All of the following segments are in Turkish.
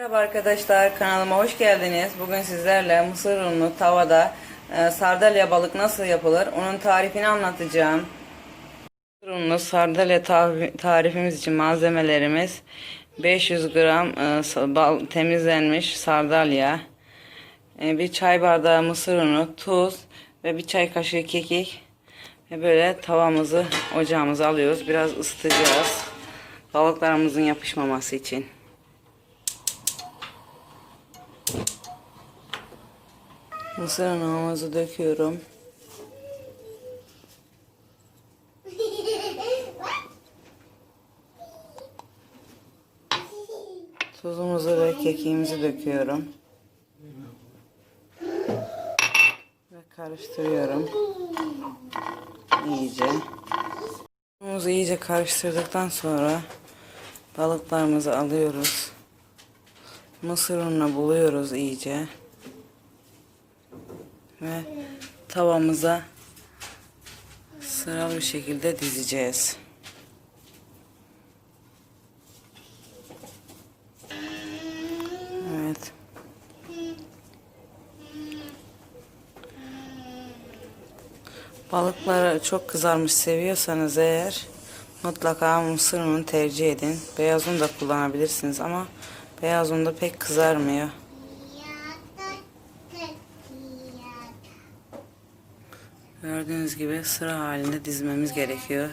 Merhaba arkadaşlar kanalıma hoş geldiniz. Bugün sizlerle mısır unlu tavada e, sardalya balık nasıl yapılır onun tarifini anlatacağım. Mısır unlu sardalya ta- tarifimiz için malzemelerimiz 500 gram e, temizlenmiş sardalya, e, bir çay bardağı mısır unu, tuz ve bir çay kaşığı kekik ve böyle tavamızı ocağımıza alıyoruz. Biraz ısıtacağız balıklarımızın yapışmaması için. Mısır unumuzu döküyorum. Tuzumuzu ve kekiğimizi döküyorum. Ve karıştırıyorum. İyice. Unumuzu iyice karıştırdıktan sonra balıklarımızı alıyoruz. Mısır ununa buluyoruz iyice ve tavamıza sıralı bir şekilde dizeceğiz. Evet. Balıkları çok kızarmış seviyorsanız eğer mutlaka mısır unu tercih edin. Beyaz un da kullanabilirsiniz ama beyaz un da pek kızarmıyor. Gördüğünüz gibi sıra halinde dizmemiz gerekiyor.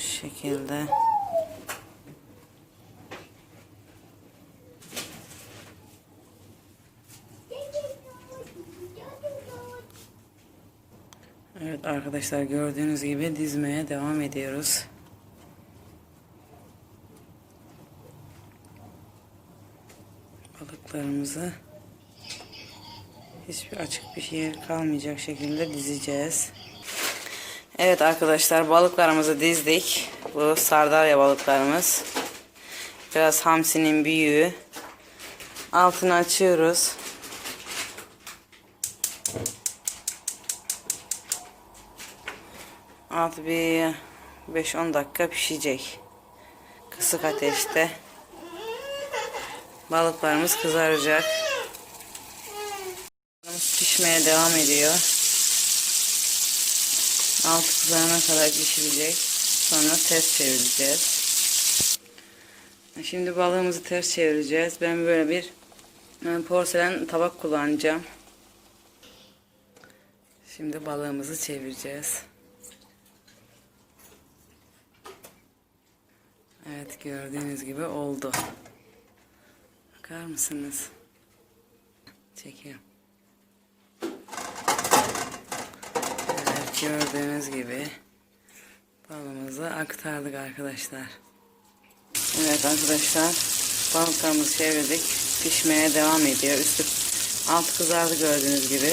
Şu şekilde. Evet arkadaşlar gördüğünüz gibi dizmeye devam ediyoruz. Balıklarımızı hiçbir açık bir yer kalmayacak şekilde dizeceğiz. Evet arkadaşlar balıklarımızı dizdik. Bu sardalya balıklarımız. Biraz hamsinin büyüğü. Altını açıyoruz. Altı bir 5-10 dakika pişecek. Kısık ateşte. Balıklarımız kızaracak. Pişmeye devam ediyor. Altı kızarana kadar pişirecek. Sonra ters çevireceğiz. Şimdi balığımızı ters çevireceğiz. Ben böyle bir porselen tabak kullanacağım. Şimdi balığımızı çevireceğiz. Evet gördüğünüz gibi oldu. Bakar mısınız? Çekiyorum. Evet gördüğünüz gibi balımızı aktardık arkadaşlar. Evet arkadaşlar balıklarımızı çevirdik. Pişmeye devam ediyor. Üstü alt kızardı gördüğünüz gibi.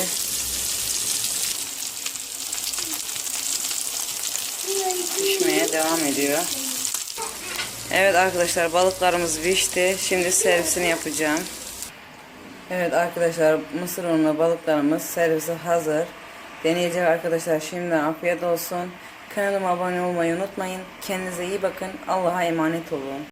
Pişmeye devam ediyor. Evet arkadaşlar balıklarımız pişti. Şimdi servisini yapacağım. Evet arkadaşlar mısır unlu balıklarımız servise hazır. Deneyecek arkadaşlar şimdi afiyet olsun. Kanalıma abone olmayı unutmayın. Kendinize iyi bakın. Allah'a emanet olun.